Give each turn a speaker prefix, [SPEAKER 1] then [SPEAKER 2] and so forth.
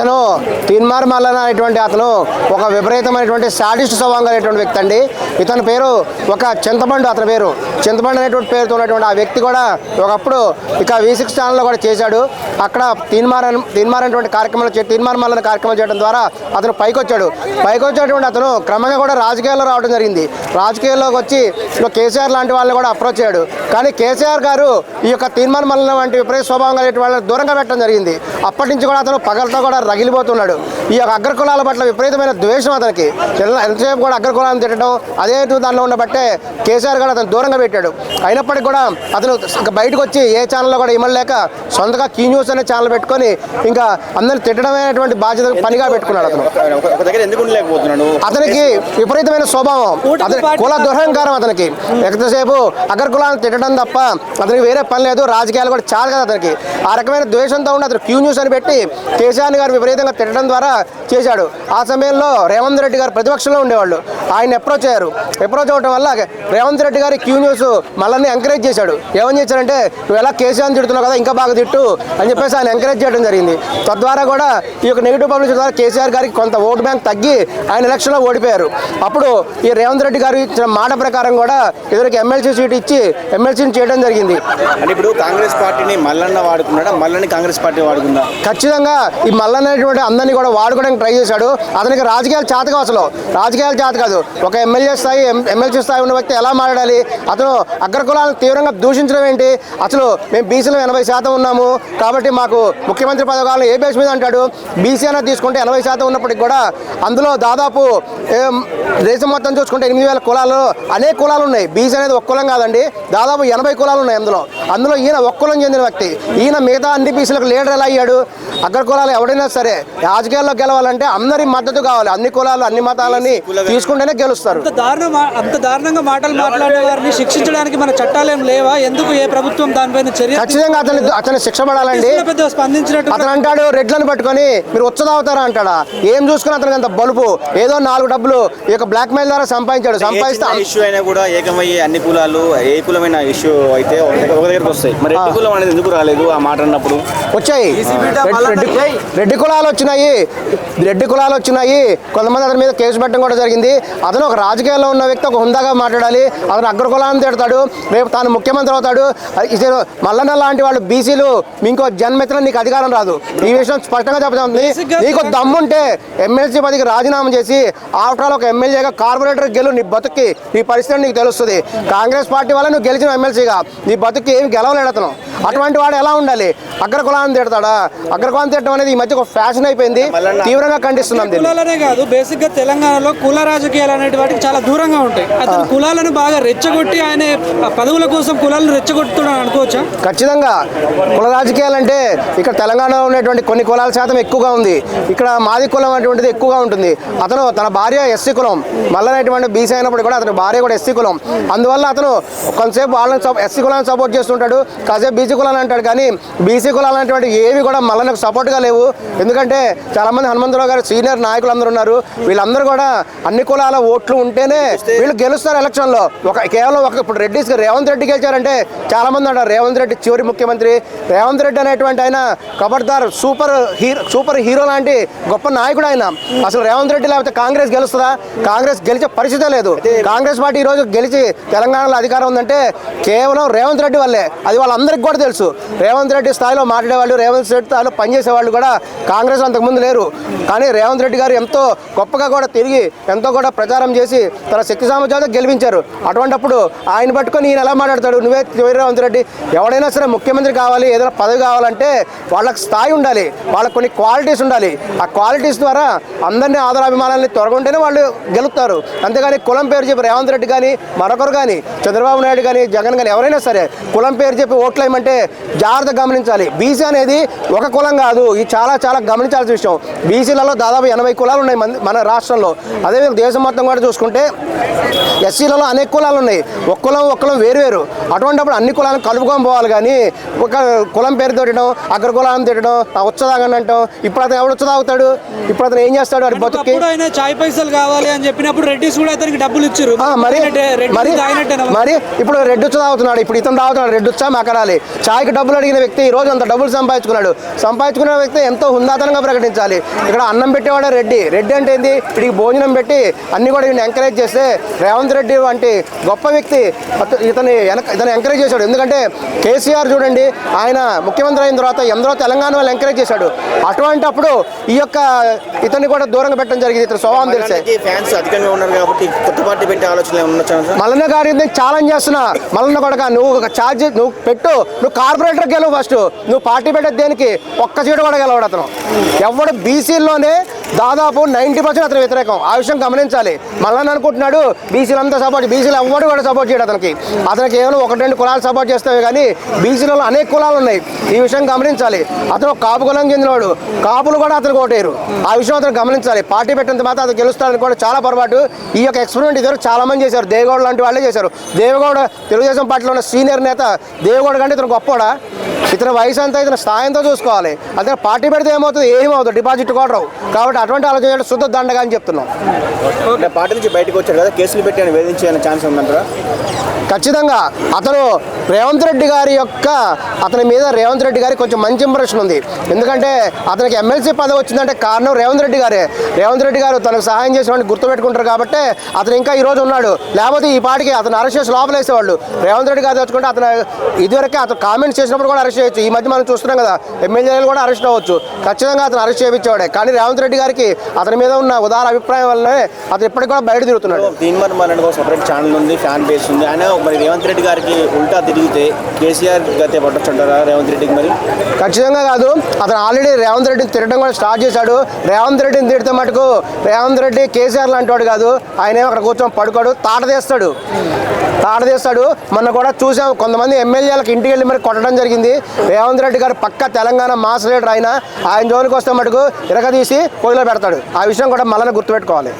[SPEAKER 1] ఇతను తిన్మార్ మల్లన అనేటువంటి అతను ఒక విపరీతమైనటువంటి సాడిస్ట్ స్వభావం కలిగినటువంటి వ్యక్తి అండి. ఇతని పేరు ఒక చింతపండు అతని పేరు. చింతపండు అనేటువంటి పేరుతో ఉన్నటువంటి ఆ వ్యక్తి కూడా ఒకప్పుడు ఇక వి సిక్స్ ఛానల్లో కూడా చేశాడు. అక్కడ తిన్మార్ తిన్మార్ తీన్మార్ అనేటువంటి కార్యక్రమాలు తిన్మార్ తీన్మార్ మల్లన కార్యక్రమం చేయడం ద్వారా అతను పైకొచ్చాడు. పైకొచ్చేటువంటి పైకి అతను క్రమంగా కూడా రాజకీయాల్లో రావడం జరిగింది. రాజకీయాల్లోకి వచ్చి కేసీఆర్ లాంటి వాళ్ళని కూడా అప్రోచ్ అయ్యాడు కానీ కేసీఆర్ గారు ఈ యొక్క తిన్మార్ మల్లన వంటి విపరీత స్వభావం కలిగిన వాళ్ళని దూరంగా పెట్టడం జరిగింది. అప్పటి నుంచి కూడా అతను పగలతో కూడా రగిలిపోతున్నాడు. ఈ యొక్క అగ్రకులాల పట్ల విపరీతమైన ద్వేషం అతనికి. ఎంతసేపు కూడా అగ్రకులాలను తిట్టడం అదే దానిలో ఉండబట్టే కేసీఆర్ గారు అతను దూరంగా పెట్టాడు. అయినప్పటికీ కూడా అతను బయటకు వచ్చి ఏ ఛానల్లో కూడా ఇమ్మలేక సొంతగా కీ న్యూస్ అనే ఛానల్ పెట్టుకొని ఇంకా అందరిని తిట్టడమైనటువంటి బాధ్యత పనిగా పెట్టుకున్నాడు అతను.
[SPEAKER 2] ఒక- ఒక దగ్గర ఎందుకు ఉండలేకపోతున్నాడు?
[SPEAKER 1] అతనికి విపరీతమైన స్వభావం. అతని కుల దురహంకారం అతనికి. ఎంతసేపు అగ్ర కులాలను తిట్టడం తప్ప అతనికి వేరే పని లేదు రాజకీయాలు కూడా చాలు కదా అతనికి. ఆ రకమైన ద్వేషంతో ఉండి అతను క్యూ న్యూస్ అని పెట్టి కేసీఆర్ గారు విపరీతంగా తిట్టడం ద్వారా చేశాడు. ఆ సమయంలో రేవంత్ రెడ్డి గారు ప్రతిపక్షంలో ఉండేవాళ్ళు. ఆయన అప్రోచ్ అయ్యారు అప్రోచ్ అవ్వడం వల్ల రేవంత్ రెడ్డి గారి క్యూ న్యూస్ మళ్ళీ ఎంకరేజ్ చేశాడు. ఏమని చేశారంటే నువ్వు ఎలా కేసీఆర్ తిడుతున్నావు కదా ఇంకా బాగా తిట్టు అని చెప్పేసి ఆయన ఎంకరేజ్ చేయడం జరిగింది. తద్వారా కూడా ఈ యొక్క నెగిటివ్ పబ్లిసిటీ ద్వారా కేసీఆర్ గారికి కొంత ఓటు బ్యాంక్ తగ్గి ఆయన ఎలక్షన్లో ఓడిపోయారు. అప్పుడు ఈ రేవంత్ రెడ్డి గారు ఇచ్చిన మాట ప్రకారం కూడా ఇద్దరికి ఎమ్మెల్సీ సీట్ ఇచ్చి ఎమ్మెల్సీని చేయడం జరిగింది.
[SPEAKER 2] అంటే ఇప్పుడు కాంగ్రెస్ పార్టీని మల్లన్న వాడుకున్నాడా? మల్లని కాంగ్రెస్ పార్టీ వాడుకుందా?
[SPEAKER 1] ఖచ్చితంగా ఈ మల్ల అనేటువంటి అందరినీ కూడా వాడుకోవడానికి ట్రై చేశాడు. అతనికి రాజకీయాలు చేతగా అసలు. రాజకీయాలు చేత కాదు. ఒక ఎమ్మెల్యే స్థాయి ఎమ్మెల్సీ స్థాయి ఉన్న వ్యక్తి ఎలా మాట్లాడాలి? అతను అగ్రకులాలను తీవ్రంగా దూషించడం ఏంటి? అసలు మేము బీసీలో ఎనభై శాతం ఉన్నాము కాబట్టి మాకు ముఖ్యమంత్రి పదవులను ఏ బేస్ మీద అంటాడు? బీసీ అనేది తీసుకుంటే ఎనభై శాతం ఉన్నప్పటికి కూడా అందులో దాదాపు దేశం మొత్తం చూసుకుంటే ఎనిమిది వేల కులాలు అనేక కులాలు ఉన్నాయి. బీసీ అనేది ఒక్క కులం కాదండి. దాదాపు ఎనభై కులాలు ఉన్నాయి అందులో. అందులో ఈయన ఒక్క కులం చెందిన వ్యక్తి. ఈయన మిగతా అన్ని బీసీలకు లీడర్ ఎలా అయ్యాడు? అగ్ర కులాలు ఎవడైనా సరే రాజకీయాల్లో గెలవాలంటే అందరి మద్దతు కావాలి. అన్ని కులాలు అన్ని మతాలని తీసుకుంటేనే గెలుస్తారు.
[SPEAKER 3] అంత దారుణ మా- అంత దారుణంగా మాటలు మాట్లాడే వారిని శిక్షించడానికి మన చట్టాలు ఏం లేవా? ఎందుకు ఏ ప్రభుత్వం దానిపైన చర్య
[SPEAKER 1] ఖచ్చితంగా అతని అతని శిక్ష పడాలండి.
[SPEAKER 3] స్పందించినట్టు
[SPEAKER 1] అతను అంటాడు రెడ్లను పట్టుకొని మీరు ఉచ్చదావుతారా? అంటాడా. ఏం చూసుకుని అతనికి అంత బలుపు. ఏదో నాలుగు డబ్బులు ఈ యొక్క బ్లాక్ మెయిల్ ద్వారా సంపాదించాడు. సంపాదిస్తే
[SPEAKER 2] ఇష్యూ అయినా కూడా ఏకమయ్యే అన్ని కులాలు ఏ కులమైన ఇష్యూ అయితే ఒక దగ్గర ఒక దగ్గరకు వస్తాయి. మరి రెడ్డి కులం అనేది ఎందుకు రాలేదు ఆ మాట అన్నప్పుడు?
[SPEAKER 1] వచ్చాయి. రెడ్డి కులాలు వచ్చినాయి. రెడ్డి కులాలు వచ్చినాయి. కొంతమంది అతని మీద కేసు పెట్టడం కూడా జరిగింది. అతను ఒక రాజకీయాల్లో ఉన్న వ్యక్తి ఒక హుందాగా మాట్లాడాలి. అతను అగ్ర కులాన్ని తిడతాడు. రేపు తాను ముఖ్యమంత్రి అవుతాడు. ఇది మల్లన్న లాంటి వాళ్ళు బీసీలు ఇంకో జన్మెత్తిన నీకు అధికారం రాదు. ఈ విషయం స్పష్టంగా చెప్తుంది నీకు దమ్ముంటే ఎమ్మెల్సీ పదికి రాజీనామా చేసి ఆఫ్టర్ ఒక ఎమ్మెల్యేగా కార్పొరేటర్ గెలు నీ బతుక్కి నీ పరిస్థితి నీకు తెలుస్తుంది. కాంగ్రెస్ పార్టీ వల్ల నువ్వు గెలిచిన ఎమ్మెల్సీగా నీ బతుక్కి ఏమి గెలవలేడు అతను. అటువంటి వాడు ఎలా ఉండాలి? అగ్ర కులాన్ని తిడతాడా? అగ్ర కులాన్ని తిట్టడం అనేది ఈ మధ్య ఒక ఫ్యాషన్ అయిపోయింది. తీవ్రంగా ఖండిస్తున్నాం
[SPEAKER 3] కులాలనే కాదు బేసిక్గా తెలంగాణలో కుల రాజకీయాలు అనేటి వాటికి చాలా దూరంగా ఉంటాయి. అతను కులాలను బాగా రెచ్చగొట్టి ఆయన పదవుల కోసం కులాలను రెచ్చగొట్టుతున్నాడు అనుకోవచ్చా?
[SPEAKER 1] ఖచ్చితంగా. కుల రాజకీయాలంటే ఇక్కడ తెలంగాణలో ఉన్నటువంటి కొన్ని కులాల శాతం ఎక్కువగా ఉంది. ఇక్కడ మాది కులం అటువంటిది ఎక్కువగా ఉంటుంది. అతను తన భార్య ఎస్సీ కులం. మళ్ళనేటువంటి బీసీ అయినప్పుడు కూడా అతని భార్య కూడా ఎస్సీ కులం. అందువల్ల అతను కొంతసేపు వాళ్ళని ఎస్సీ కులాన్ని సపోర్ట్ చేస్తుంటాడు. కాసేపు బీసీ కులాన్ని అంటాడు కానీ బీసీ కులాలు అనేటువంటి ఏవి కూడా మళ్ళీ సపోర్ట్గా లేవు. ఎందుకంటే చాలామంది హనుమంతరావు గారు సీనియర్ నాయకులు అందరూ ఉన్నారు. వీళ్ళందరూ కూడా అన్ని కులాల ఓట్లు ఉంటేనే వీళ్ళు గెలుస్తారు ఎలక్షన్లో. ఒక కేవలం ఒక ఇప్పుడు రెడ్డి రేవంత్ రెడ్డి గెలిచారంటే చాలామంది అంటారు రేవంత్ రెడ్డి చివరి ముఖ్యమంత్రి. రేవంత్ రెడ్డి అనేటువంటి ఆయన కబడ్దార్ సూపర్ హీరో సూపర్ హీరో లాంటి గొప్ప నాయకుడు ఆయన. అసలు రేవంత్ రెడ్డి లేకపోతే కాంగ్రెస్ గెలుస్తుందా? కాంగ్రెస్ గెలిచే పరిస్థితే లేదు. కాంగ్రెస్ పార్టీ ఈరోజు రోజు గెలిచి తెలంగాణలో అధికారం ఉందంటే కేవలం రేవంత్ రెడ్డి వల్లే. అది వాళ్ళందరికీ కూడా తెలుసు. రేవంత్ రెడ్డి స్థాయిలో మాట్లాడేవాళ్ళు రేవంత్ రెడ్డి స్థాయిలో పనిచేసే వాళ్ళు కూడా కాంగ్రెస్ అంతకుముందు లేరు. కానీ రేవంత్ రెడ్డి గారు ఎంతో గొప్పగా కూడా తిరిగి ఎంతో కూడా ప్రచారం చేసి తన శక్తి సామర్థ్యాలతో గెలిపించారు. అటువంటప్పుడు ఆయన పట్టుకొని ఈయన ఎలా మాట్లాడతాడు? నువ్వే రేవంత్ రెడ్డి. ఎవడైనా సరే ముఖ్యమంత్రి కావాలి ఏదైనా పదవి కావాలంటే వాళ్ళకి స్థాయి ఉండాలి. వాళ్ళకి కొన్ని క్వాలిటీస్ ఉండాలి. ఆ క్వాలిటీస్ ద్వారా అందరినీ ఆదరాభిమానాన్ని తొరగుంటేనే వాళ్ళు గెలుస్తారు. అంతేగాని కులం పేరు చెప్పి రేవంత్ రెడ్డి కానీ మరొకరు కానీ చంద్రబాబు నాయుడు కానీ జగన్ కానీ ఎవరైనా సరే కులం పేరు చెప్పి ఓట్లు జాగ్రత్త గమనించాలి. బీసీ అనేది ఒక కులం కాదు. ఇది చాలా చాలా గమనించాల్సిన విషయం. బీసీలలో దాదాపు ఎనభై కులాలు ఉన్నాయి మన రాష్ట్రంలో. అదేవిధంగా దేశం మొత్తం కూడా చూసుకుంటే ఎస్సీలలో అనేక కులాలు ఉన్నాయి. ఒక కులం ఒక కులం వేరు వేరు. అటువంటిప్పుడు అన్ని కులాలను కలుపుకొని పోవాలి కానీ ఒక కులం పేరు తిట్టడం అగ్ర కులాన్ని తిట్టడం ఉచ్చదాగని అంటాం ఇప్పుడు అతను ఎవడు ఉచ్చదాగుతాడు? ఇప్పుడు అతను ఏం చేస్తాడు? వాడి
[SPEAKER 3] అప్పుడు ఆయన చాయ్ పైసలు కావాలి అని చెప్పినప్పుడు రెడ్డిస్ కూడా అతనికి డబ్బులు ఇచ్చారు.
[SPEAKER 1] మరి
[SPEAKER 3] రెడ్డి
[SPEAKER 1] మరి మరి ఇప్పుడు రెడ్డి వచ్చి తాగుతున్నాడు ఇప్పుడు ఇతను తాగుతున్నాడు. రెడ్డి వచ్చా మకరాలి చాయ్కి డబ్బులు అడిగిన వ్యక్తి ఈ రోజు అంత డబ్బులు సంపాదించుకున్నాడు. సంపాదించుకున్న వ్యక్తి ఎంతో అన్నదాతనంగా ప్రకటించాలి. ఇక్కడ అన్నం పెట్టేవాడే రెడ్డి. రెడ్డి అంటే ఏంది? వీడికి భోజనం పెట్టి అన్ని కూడా వీడిని ఎంకరేజ్ చేస్తే రేవంత్ రెడ్డి వంటి గొప్ప వ్యక్తి ఇతని ఇతను ఎంకరేజ్ చేశాడు. ఎందుకంటే కేసీఆర్ చూడండి ఆయన ముఖ్యమంత్రి అయిన తర్వాత ఎందరో తెలంగాణ వాళ్ళు ఎంకరేజ్ చేశాడు. అటువంటి అప్పుడు ఈ యొక్క ఇతన్ని కూడా దూరంగా పెట్టడం జరిగింది. ఇతను స్వభావం తెలిసే.
[SPEAKER 2] ఫ్యాన్స్ అధికంగా ఉన్నారు కాబట్టి కొత్త పార్టీ పెట్టే ఆలోచన
[SPEAKER 1] మల్లన్న గారిని ఛాలెంజ్ చేస్తున్నా. మల్లన్న కొడక నువ్వు ఒక ఛార్జ్ నువ్వు పెట్టు. నువ్వు కార్పొరేటర్ గెలవు ఫస్ట్ నువ్వు పార్టీ పెట్టే దేనికి? ఒక్క సీటు కూడా గెలవడు అతను. ఎవడు బీసీల్లోనే దాదాపు నైంటీ పర్సెంట్ అతను వ్యతిరేకం. ఆ విషయం గమనించాలి. మల్లన్న అనుకుంటున్నాడు బీసీలు అంతా సపోర్ట్ బీసీలు ఎవ్వడు కూడా సపోర్ట్ చేయడు అతనికి. అతనికి కేవలం ఒకటి రెండు కులాలు సపోర్ట్ చేస్తాయి కానీ బీసీలలో అనేక కులాలు ఉన్నాయి. ఈ విషయం గమనించాలి. అతను కాపు కులం చెందినవాడు. కాపులు కూడా అతనికి ఓటేరు ఆ విషయం అతను గమనించాలి. పార్టీ పెట్టిన తర్వాత అతను గెలుస్తాడని కూడా చాలా పొరపాటు. ఈ యొక్క ఎక్స్పెరిమెంట్ ఇద్దరు చాలా మంది చేశారు. దేవగౌడ లాంటి వాళ్ళే చేశారు. దేవగౌడ తెలుగుదేశం పార్టీలో ఉన్న సీనియర్ నేత దేవగౌడ కంటే ఇతను గొప్పవాడా? ఇతని వయసు అంతా ఇతను స్థాయంతో చూసుకోవాలి. అదే పార్టీ పెడితే ఏమవుతుంది? ఏమవుతుంది డిపాజిట్ కూడా రావు. కాబట్టి అటువంటి ఆలోచన శుద్ధ దండగా అని చెప్తున్నాం.
[SPEAKER 2] పార్టీ నుంచి బయటకు వచ్చారు కదా కేసులు పెట్టి వేధించే ఛాన్స్ ఉందంటారా?
[SPEAKER 1] ఖచ్చితంగా. అతను రేవంత్ రెడ్డి గారి యొక్క అతని మీద రేవంత్ రెడ్డి గారి కొంచెం మంచి ఇంప్రెషన్ ఉంది. ఎందుకంటే అతనికి ఎమ్మెల్సీ పదవి వచ్చిందంటే కారణం రేవంత్ రెడ్డి గారే. రేవంత్ రెడ్డి గారు తనకు సహాయం చేసిన గుర్తుపెట్టుకుంటారు కాబట్టి అతను ఇంకా ఈ రోజు ఉన్నాడు. లేకపోతే ఈ పాటికి అతను అరెస్ట్ చేసి లోపలేసేవాళ్ళు. రేవంత్ రెడ్డి గారు తెచ్చుకుంటే అతను ఇదివరకే అతను కామెంట్స్ చేసినప్పుడు కూడా అరెస్ట్ చేయొచ్చు. ఈ మధ్య మనం చూస్తున్నాం కదా ఎమ్మెల్యేలు కూడా అరెస్ట్ అవ్వచ్చు. ఖచ్చితంగా అతను అరెస్ట్ చేయించేవాడే. కానీ రేవంత్ రెడ్డి గారికి అతని మీద ఉన్న ఉదార అభిప్రాయం వల్లనే అతను ఇప్పటికి కూడా బయట తిరుగుతున్నాడు.
[SPEAKER 2] దీని మరి మన ఒక సపరేట్ ఛానల్ ఉంది ఫ్యాన్ బేస్ ఉంది. ఆయన మరి రేవంత్ రెడ్డి గారికి ఉల్టా తిరిగితే కేసీఆర్ గతే పట్టొచ్చు అంటారా రేవంత్ రెడ్డికి మరి?
[SPEAKER 1] ఖచ్చితంగా కాదు. అతను ఆల్రెడీ రేవంత్ రెడ్డిని తిట్టడం కూడా స్టార్ట్ చేశాడు. రేవంత్ రెడ్డిని తిడితే మటుకు రేవంత్ రెడ్డి కేసీఆర్ లాంటి వాడు కాదు. ఆయన అక్కడ కూర్చొని పడుకోడు తాట తీస్తాడు. తాడదీస్తాడు మొన్న కూడా చూసాం కొంతమంది ఎమ్మెల్యేలకు ఇంటికి వెళ్ళి మరి కొట్టడం జరిగింది. రేవంత్ రెడ్డి గారు పక్క తెలంగాణ మాస్ లీడర్ ఆయన ఆయన జోలికి వస్తే మటుకు ఇరగదీసి పొయ్యిలో పెడతాడు. ఆ విషయం కూడా మళ్ళీ గుర్తుపెట్టుకోవాలి.